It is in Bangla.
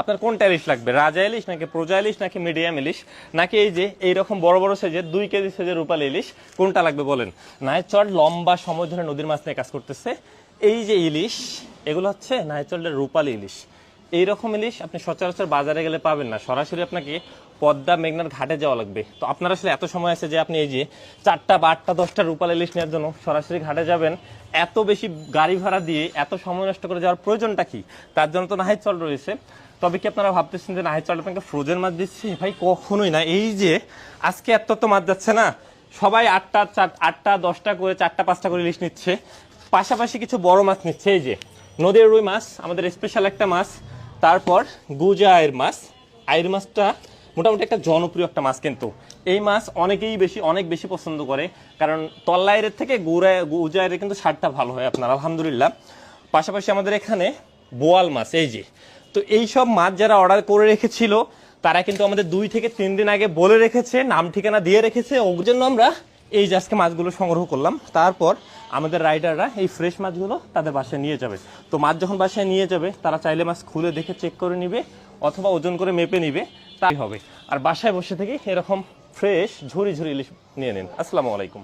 আপনার কোনটা ইলিশ লাগবে? রাজা ইলিশ নাকি প্রজা ইলিশ নাকি মিডিয়াম ইলিশ? নাকি এই যে এইরকম বড় বড় সাইজের দুই কেজি সাইজের রূপালী ইলিশ? কোনটা লাগবে বলেন? নাইচর লম্বা সময় ধরে নদীর মাছ নিয়ে কাজ করতেছে। এই যে ইলিশ, এগুলো হচ্ছে নাইচলের রূপালী ইলিশ। এইরকম ইলিশ আপনি সচরাচর বাজারে গেলে পাবেন না। সরাসরি আপনাকে পদ্মা মেঘনার ঘাটে যাওয়া লাগবে। তো আপনার আসলে এত সময় আছে যে আপনি এই যে চারটা বা আটটা, দশটা রূপাল ইলিশ নেওয়ার জন্য সরাসরি ঘাটে যাবেন। এত বেশি গাড়ি ভাড়া দিয়ে এত সময় নষ্ট করে যাওয়ার প্রয়োজনটা কি? তার জন্য তো নাহিদ চল রয়েছে। তবে কি আপনারা ভাবতেছেন যে নাহিদ চল আপনাকে ফ্রোজেন মাছ দিচ্ছে? ভাই, কখনোই না। এই যে, আজকে এত তো মাছ যাচ্ছে না? সবাই আটটা, চার, আটটা, দশটা করে, চারটা, পাঁচটা করে ইলিশ নিচ্ছে। পাশাপাশি কিছু বড় মাছ নিচ্ছে। এই যে, নদীর রুই মাছ, আমাদের স্পেশাল একটা মাছ। তারপর গুজা আয়ের মাছ। আয়ের মাছটা মোটামুটি একটা জনপ্রিয় একটা মাছ কিন্তু। এই মাছ অনেকেই বেশি, অনেক বেশি পছন্দ করে। কারণ তল্লাইয়ের থেকে গুড়া গুজায়ের কিন্তু স্বাদটা ভালো হয় আপনার, আলহামদুলিল্লাহ। পাশাপাশি আমাদের এখানে বোয়াল মাছ, এই যে তো এই সব মাছ যারা অর্ডার করে রেখেছিল, তারা কিন্তু আমাদের দুই থেকে তিন দিন আগে বলে রেখেছে, নাম ঠিকানা দিয়ে রেখেছে, ওর জন্য আমরা এই আজকে মাছগুলো সংগ্রহ করলাম। তারপর আমাদের রাইডাররা এই ফ্রেশ মাছগুলো তাদের বাসায় নিয়ে যাবে। তো মাছ যখন বাসায় নিয়ে যাবে, তারা চাইলে মাছ খুলে দেখে চেক করে নিবে, অথবা ওজন করে মেপে নিবে, তাই হবে। আর বাসায় বসে থেকে এরকম ফ্রেশ ঝুরি ঝুরি ইলিশ নিয়ে নিন। আসসালামু আলাইকুম।